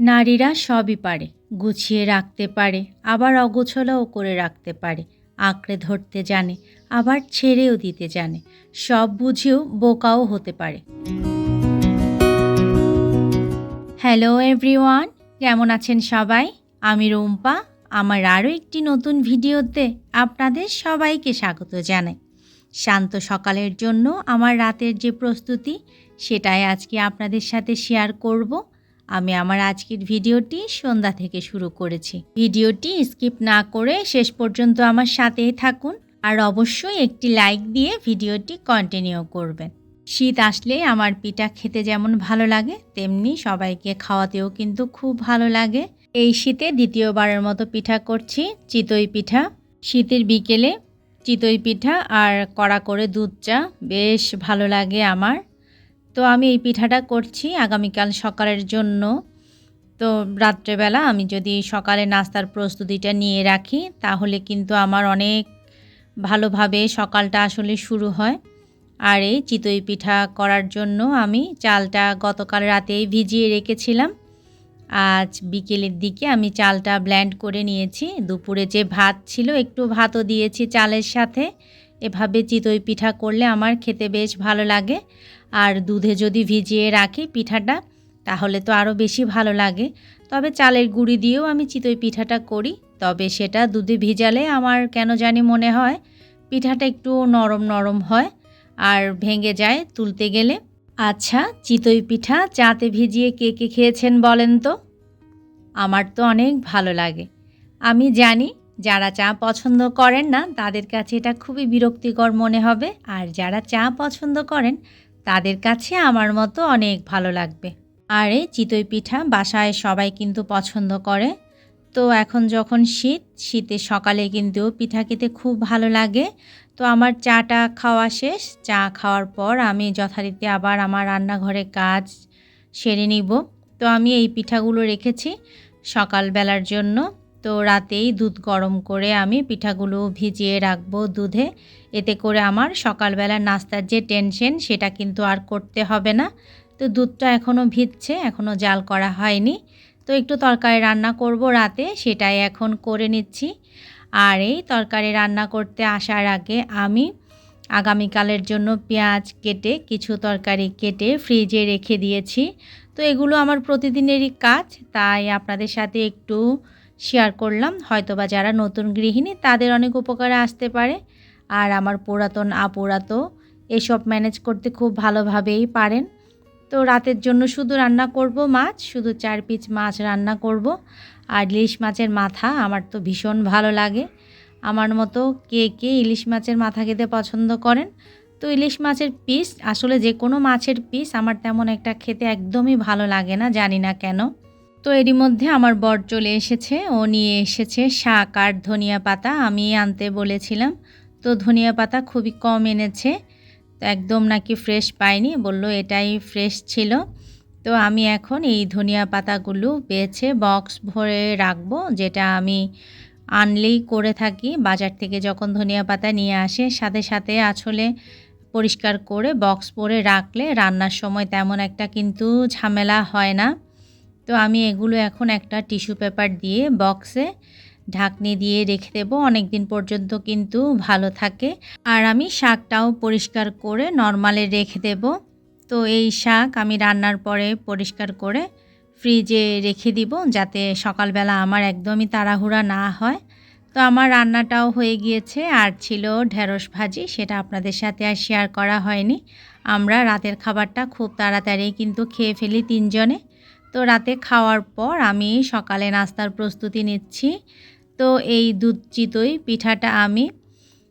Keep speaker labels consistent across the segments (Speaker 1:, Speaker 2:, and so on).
Speaker 1: নারীরা সবই পারে, গুছিয়ে রাখতে পারে, আবার অগোছলাও করে রাখতে পারে, আঁকড়ে ধরতে জানে, আবার ছেড়েও দিতে জানে, সব বুঝেও বোকাও হতে পারে। হ্যালো এভরিওয়ান কেমন আছেন সবাই? আমি রুম্পা, আমার আরও একটি নতুন ভিডিওতে আপনাদের সবাইকে স্বাগত জানাই। শান্ত সকালের জন্য আমার রাতের যে প্রস্তুতি, সেটাই আজকে আপনাদের সাথে শেয়ার করব। আমি আমার আজকের ভিডিওটি সন্ধ্যা থেকে শুরু করেছি। ভিডিওটি স্কিপ না করে শেষ পর্যন্ত আমার সাথেই থাকুন আর অবশ্যই একটি লাইক দিয়ে ভিডিওটি কন্টিনিউ করবেন। শীত আসলে আমার পিঠা খেতে যেমন ভালো লাগে, তেমনি সবাইকে খাওয়াতেও কিন্তু খুব ভালো লাগে। এই শীতে দ্বিতীয়বারের মতো পিঠা করছি, চিতই পিঠা। শীতের বিকেলে চিতই পিঠা আর কড়া করে দুধ চা, বেশ ভালো লাগে আমার। তো আমি এই পিঠাটা করছি আগামীকাল সকালের জন্য। তো রাত্রেবেলা আমি যদি সকালে নাস্তার প্রস্তুতিটা নিয়ে রাখি, তাহলে কিন্তু আমার অনেক ভালোভাবে সকালটা আসলে শুরু হয়। আর এই চিতই পিঠা করার জন্য আমি চালটা গতকাল রাতেই ভিজিয়ে রেখেছিলাম। আজ বিকেলের দিকে আমি চালটা ব্ল্যান্ড করে নিয়েছি। দুপুরে যে ভাত ছিল, একটু ভাতও দিয়েছি চালের সাথে। এভাবে চিতই পিঠা করলে আমার খেতে বেশ ভালো লাগে। আর দুধে যদি ভিজিয়ে রাখি পিঠাটা, তাহলে তো আরও বেশি ভালো লাগে। তবে চালের গুঁড়ি দিয়েও আমি চিতই পিঠাটা করি, তবে সেটা দুধে ভিজালে আমার কেন জানি মনে হয়, পিঠাটা একটু নরম নরম হয় আর ভেঙে যায় তুলতে গেলে। আচ্ছা চিতই পিঠা চাতে ভিজিয়ে কে কে খেয়েছেন বলেন তো? আমার তো অনেক ভালো লাগে। আমি জানি, যারা চা পছন্দ করেন না, তাদের কাছে এটা খুবই বিরক্তিকর মনে হবে। আর যারা চা পছন্দ করেন তাদের কাছে আমার মতো অনেক ভালো লাগবে। আর এই চিতই পিঠা বাসায় সবাই কিন্তু পছন্দ করে। তো এখন যখন শীত, শীতে সকালে কিন্তু পিঠা খেতে খুব ভালো লাগে। তো আমার চাটা খাওয়া শেষ। চা খাওয়ার পর আমি যথারীতি আবার আমার রান্নাঘরে কাজ সেরে নিব। তো আমি এই পিঠাগুলো রেখেছি সকালবেলার জন্য। তো রাতেই দুধ গরম করে আমি পিঠাগুলো ভিজিয়ে রাখব দুধে। এতে করে আমার সকালবেলা নাস্তার যে টেনশন সেটা কিন্তু আর করতে হবে না। তো দুধটা এখনও ভিজছে এখনও জাল করা হয়নি। তো একটু তরকারি রান্না করব রাতে, সেটাই এখন করে নিচ্ছি। আর এই তরকারি রান্না করতে আসার আগে আমি আগামীকালের জন্য পেঁয়াজ কেটে, কিছু তরকারি কেটে ফ্রিজে রেখে দিয়েছি। তো এগুলো আমার প্রতিদিনেরই কাজ, তাই আপনাদের সাথে একটু শেয়ার করলাম। হয়তোবা যারা নতুন গৃহিণী, তাদের অনেক উপকারে আসতে পারে। আর আমার পুরাতন আপুরা তো এসব ম্যানেজ করতে খুব ভালোভাবেই পারেন। তো রাতের জন্য শুধু রান্না করব মাছ, শুধু চার পিস মাছ রান্না করব। আর ইলিশ মাছের মাথা আমার তো ভীষণ ভালো লাগে। আমার মতো কে কে ইলিশ মাছের মাথা খেতে পছন্দ করেন? তো ইলিশ মাছের পিস আসলে যে কোনো মাছের পিস আমার তেমন একটা খেতে একদমই ভালো লাগে না, জানি না কেন। তো এরই মধ্যে আমার বর চলে এসেছে। ও নিয়ে এসেছে শাক আর ধনিয়া পাতা। আমি আনতে বলেছিলাম, তো ধনিয়া পাতা খুবই কম এনেছে। তো একদম নাকি ফ্রেশ পাইনি। বলল, এটাই ফ্রেশ ছিল। তো আমি এখন এই ধনিয়া পাতাগুলো বেছে বক্স ভরে রাখব, যেটা আমি আনলেই করে থাকি। বাজার থেকে যখন ধনিয়া পাতা নিয়ে আসে, সাথে সাথে আসলে পরিষ্কার করে বক্স পরে রাখলে রান্নার সময় তেমন একটা কিন্তু ঝামেলা হয় না। তো আমি এগুলো এখন একটা টিস্যু পেপার দিয়ে বক্সে ঢাকনি দিয়ে রেখে দেবো। অনেক দিন পর্যন্ত কিন্তু ভালো থাকে। আর আমি শাকটাও পরিষ্কার করে নর্মালে রেখে দেব। তো এই শাক আমি রান্নার পরে পরিষ্কার করে ফ্রিজে রেখে দিব যাতে সকালবেলা আমার একদমই তাড়াহুড়া না হয়। তো আমার রান্নাটাও হয়ে গিয়েছে। আর ছিল ঢেঁড়স ভাজি, সেটা আপনাদের সাথে আর শেয়ার করা হয়নি। আমরা রাতের খাবারটা খুব তাড়াতাড়ি কিন্তু খেয়ে ফেলি তিনজনে। তো রাতে খাওয়ার পর আমি সকালে নাস্তার প্রস্তুতি নিচ্ছি। তো এই দুধ চিতই পিঠাটা আমি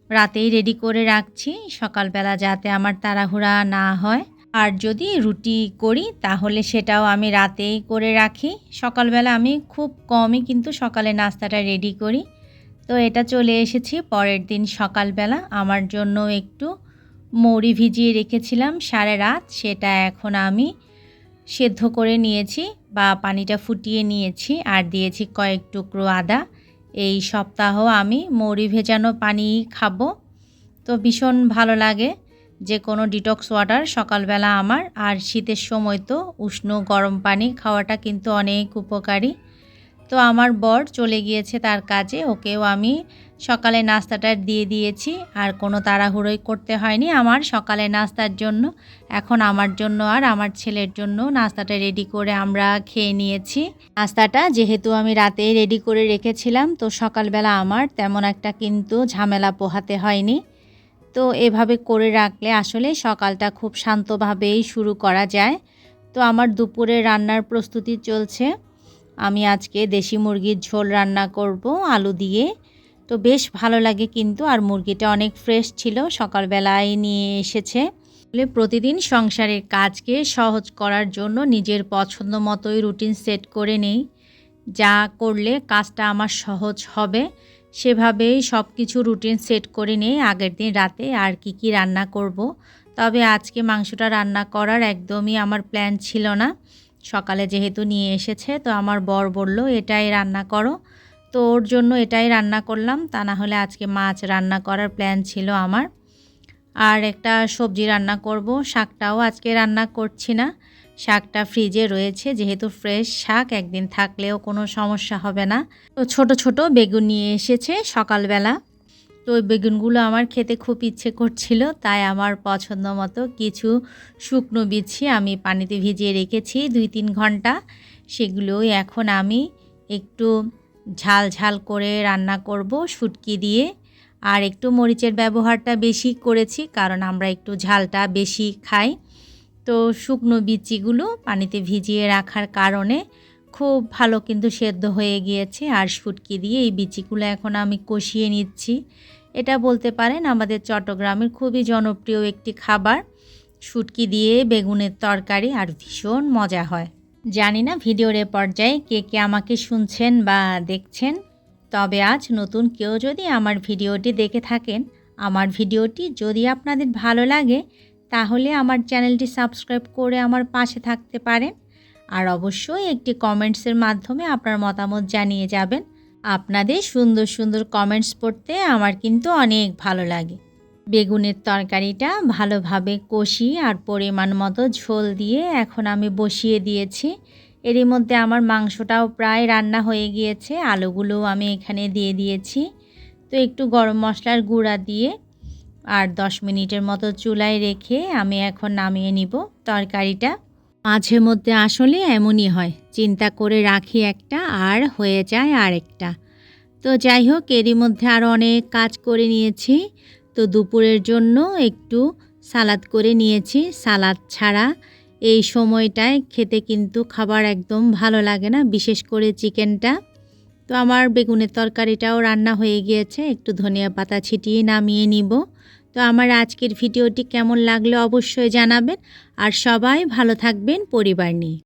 Speaker 1: রাতেই রেডি করে রাখছি। সকালবেলা যাতে আমার তাড়াহুড়া না হয়। আর যদি রুটি করি, তাহলে সেটাও আমি রাতেই করে রাখি। সকালবেলা আমি খুব কমই কিন্তু সকালে নাস্তাটা রেডি করি। তো এটা চলে এসেছি পরের দিন সকালবেলা। আমার জন্য একটু মৌরি ভিজিয়ে রেখেছিলাম সারা রাত। সেটা এখন আমি সেদ্ধ করে নিয়েছি বা পানিটা ফুটিয়ে নিয়েছি আর দিয়েছি কয়েক টুকরো আদা। এই সপ্তাহ আমি মৌরি ভেজানো পানি খাব। তো ভীষণ ভালো লাগে যে কোনো ডিটক্স ওয়াটার সকালবেলা আমার, আর শীতের সময় তো উষ্ণ গরম পানি খাওয়াটা কিন্তু অনেক উপকারী। তো আমার বর চলে গিয়েছে তার কাজে, ওকেও আমি সকালে নাস্তাটা দিয়ে দিয়েছি, আর কোনো তাড়াহুড়োই করতে হয়নি আমার সকালে নাস্তার জন্য। এখন আমার জন্য আর আমার ছেলের জন্য নাস্তাটা রেডি করে আমরা খেয়ে নিয়েছি। নাস্তাটা যেহেতু আমি রাতে রেডি করে রেখেছিলাম, তো সকালবেলা আমার তেমন একটা কিন্তু ঝামেলা পোহাতে হয়নি। তো এভাবে করে রাখলে আসলে সকালটা খুব শান্তভাবেই শুরু করা যায়। তো আমার দুপুরে রান্নার প্রস্তুতি চলছে। আমি আজকে দেশি মুরগির ঝোল রান্না করব আলু দিয়ে। তো বেশ ভালো লাগে কিন্তু, আর মুরগিটা অনেক ফ্রেশ ছিল, সকালবেলায় নিয়ে এসেছে। বলে প্রতিদিন সংসারের কাজকে সহজ করার জন্য নিজের পছন্দ মতোই রুটিন সেট করে নেই। যা করলে কাজটা আমার সহজ হবে, সেভাবেই সব কিছু রুটিন সেট করে নেই আগের দিন রাতে আর কি কি রান্না করব। তবে আজকে মাংসটা রান্না করার একদমই আমার প্ল্যান ছিল না। সকালে যেহেতু নিয়ে এসেছে, তো আমার বর বলল, এটাই রান্না করো। তো ওর জন্য এটাই রান্না করলাম। তা না হলে আজকে মাছ রান্না করার প্ল্যান ছিল আমার। আর একটা সবজি রান্না করব, শাকটাও আজকে রান্না করছি না। শাকটা ফ্রিজে রয়েছে, যেহেতু ফ্রেশ শাক, একদিন থাকলেও কোনো সমস্যা হবে না। তো ছোট ছোট বেগুন নিয়ে এসেছে সকালবেলা। তো ওই বেগুনগুলো আমার খেতে খুব ইচ্ছে করছিল, তাই আমার পছন্দ মতো কিছু শুকনো বিছি আমি পানিতে ভিজিয়ে রেখেছি দুই তিন ঘণ্টা। সেগুলোই এখন আমি একটু ঝাল ঝাল করে রান্না করব শুটকি দিয়ে। আর একটু মরিচের ব্যবহারটা বেশি করেছি, কারণ আমরা একটু ঝালটা বেশি খাই। তো শুকনো বিচিগুলো পানিতে ভিজিয়ে রাখার কারণে খুব ভালো কিন্তু সেদ্ধ হয়ে গিয়েছে, আর শুটকি দিয়ে এই বিচিগুলো এখন আমি কষিয়ে নিচ্ছি। এটা বলতে পারেন আমাদের চট্টগ্রামের খুবই জনপ্রিয় একটি খাবার। শুটকি দিয়ে বেগুনের তরকারি আর ভীষণ মজা হয়। জানি না ভিডিওর এ পর্যায়ে কে কে আমাকে শুনছেন বা দেখছেন, তবে আজ নতুন কেউ যদি আমার ভিডিওটি দেখে থাকেন, আমার ভিডিওটি যদি আপনাদের ভালো লাগে, তাহলে আমার চ্যানেলটি সাবস্ক্রাইব করে আমার পাশে থাকতে পারেন। আর অবশ্যই একটি কমেন্টসের মাধ্যমে আপনার মতামত জানিয়ে যাবেন। আপনাদের সুন্দর সুন্দর কমেন্টস পড়তে আমার কিন্তু অনেক ভালো লাগে। বেগুনের তরকারিটা ভালোভাবে কষি আর পরিমাণ মতো ঝোল দিয়ে এখন আমি বসিয়ে দিয়েছি। এরই মধ্যে আমার মাংসটাও প্রায় রান্না হয়ে গিয়েছে, আলুগুলোও আমি এখানে দিয়ে দিয়েছি। তো একটু গরম মশলার গুঁড়া দিয়ে আর দশ মিনিটের মতো চুলায় রেখে আমি এখন নামিয়ে নিব তরকারিটা। মাঝে মধ্যে আসলে এমনই হয়, চিন্তা করে রাখি একটা আর হয়ে যায় আরেকটা। তো যাই হোক, এরই মধ্যে আরও অনেক কাজ করে নিয়েছি। তো দুপুরের জন্য একটু সালাদ করে নিয়েছি। সালাদ ছাড়া এই সময়টায় খেতে কিন্তু খাবার একদম ভালো লাগে না, বিশেষ করে চিকেনটা। তো আমার বেগুনের তরকারিটাও রান্না হয়ে গিয়েছে, একটু ধনিয়া পাতা ছিটিয়ে নামিয়ে নিব। তো আমার আজকের ভিডিওটি কেমন লাগল অবশ্যই জানাবেন। আর সবাই ভালো থাকবেন পরিবার নিয়ে।